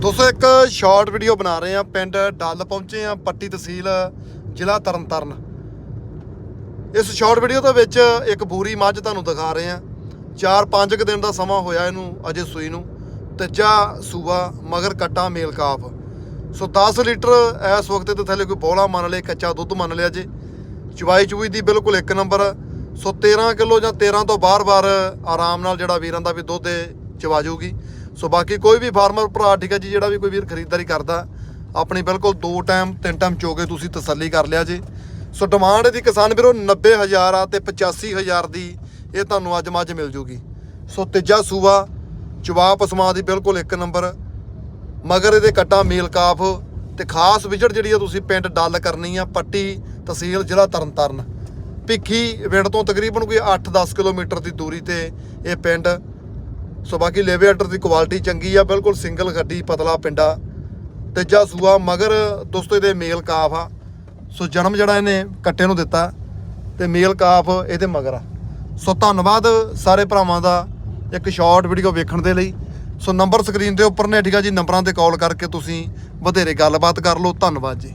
ਦੋਸਤੋ, ਇੱਕ short video ਬਣਾ ਰਹੇ ਆ ਪਿੰਡ ਡੱਲ ਪਹੁੰਚੇ ਆ ਪੱਟੀ ਤਹਿਸੀਲ, ਜ਼ਿਲ੍ਹਾ ਤਰਨਤਾਰਨ। ਇਸ ਸ਼ਾਰਟ ਵੀਡੀਓ ਦੇ ਵਿੱਚ ਇੱਕ ਬੂਰੀ ਮੱਝ ਤੁਹਾਨੂੰ ਦਿਖਾ ਰਹੇ ਆ 4-5 ਕੁ ਦਿਨ ਦਾ ਸਮਾਂ ਹੋਇਆ ਇਹਨੂੰ, ਅਜੇ ਸੂਈ ਨੂੰ। ਤੀਜਾ ਸੂਆ, ਮਗਰ ਕੱਟਾ ਮੇਲ ਕਾਫ। ਸੋ 10 ਲੀਟਰ ਇਸ ਵਕਤ ਤੇ ਥੱਲੇ ਕੋਈ ਬੋਲਾ ਮੰਨ ਲਿਆ ਕੱਚਾ ਦੁੱਧ ਮੰਨ ਲਿਆ ਜੇ। ਚਵਾਈ ਚੁਈ ਦੀ ਬਿਲਕੁਲ ਇੱਕ ਨੰਬਰ। ਸੋ 13 ਕਿਲੋ ਜਾਂ 13 ਤੋਂ ਬਾਰ-ਬਾਰ ਆਰਾਮ ਨਾਲ ਜਿਹੜਾ ਵੀਰਾਂ ਦਾ ਵੀ ਦੁੱਧ ਇਹ ਚਵਾ ਜਾਊਗੀ ਸੋ ਬਾਕੀ ਕੋਈ ਵੀ ਫਾਰਮਰ ਭਰਾ, ਠੀਕ ਹੈ ਜੀ, ਜਿਹੜਾ ਵੀ ਕੋਈ ਵੀਰ ਖਰੀਦਦਾਰੀ ਕਰਦਾ, ਆਪਣੀ ਬਿਲਕੁਲ ਦੋ ਟਾਈਮ, ਤਿੰਨ ਟਾਈਮ ਚੋ ਕੇ ਤੁਸੀਂ ਤਸੱਲੀ ਕਰ ਲਿਆ ਜੀ। ਸੋ ਡਿਮਾਂਡ ਇਹਦੀ ਕਿਸਾਨ ਵੀਰੋ 90000 ਆ ਤੇ 85000 ਦੀ ਇਹ ਤੁਹਾਨੂੰ ਅੱਜ ਮੱਝ ਮਿਲ ਜੂਗੀ। ਸੋ ਤੀਜਾ ਸੂਬਾ ਚਵਾ ਪਸਮਾ ਦੀ ਬਿਲਕੁਲ ਇੱਕ ਨੰਬਰ। ਮਗਰ ਇਹਦੇ ਕੱਟਾ ਮੇਲ ਕਾਫ ਤੇ ਖਾਸ ਵਿਜਟ ਜਿਹੜੀ ਆ ਤੁਸੀਂ ਪਿੰਡ ਡੱਲ ਕਰਨੀ ਆ, ਪੱਟੀ ਤਹਿਸੀਲ ਜ਼ਿਲ੍ਹਾ ਤਰਨਤਾਰਨ। ਭਿੱਖੀ ਵਿੰਡ ਤੋਂ ਤਕਰੀਬਨ ਕੋਈ 8-10 ਕਿਲੋਮੀਟਰ ਦੀ ਦੂਰੀ ਤੇ ਇਹ ਪਿੰਡ ਸੋ ਬਾਕੀ ਲੇਵੇਟਰ ਦੀ ਕੁਆਲਿਟੀ ਚੰਗੀ ਆ, ਬਿਲਕੁਲ ਸਿੰਗਲ ਗੱਡੀ, ਪਤਲਾ ਪਿੰਡਾ। ਤੀਜਾ ਸੂਆ, ਮਗਰ ਦੋਸਤੋ ਇਹਦੇ ਮੇਲ ਕਾਫ ਆ। ਸੋ ਜਨਮ ਜਿਹੜਾ ਇਹਨੇ ਕੱਟੇ ਨੂੰ ਦਿੱਤਾ, ਤੇ ਮੇਲ ਕਾਫ ਇਹਦੇ ਮਗਰ ਆ। ਸੋ ਧੰਨਵਾਦ ਸਾਰੇ ਭਰਾਵਾਂ ਦਾ ਇੱਕ ਸ਼ਾਰਟ ਵੀਡੀਓ ਵੇਖਣ ਦੇ ਲਈ। ਸੋ ਨੰਬਰ ਸਕਰੀਨ ਦੇ ਉੱਪਰ ਨੇ ਠੀਕ ਆ ਜੀ ਨੰਬਰਾਂ ਤੇ ਕਾਲ ਕਰਕੇ ਤੁਸੀਂ ਵਧੇਰੇ ਗੱਲਬਾਤ ਕਰ ਲਓ। ਧੰਨਵਾਦ ਜੀ।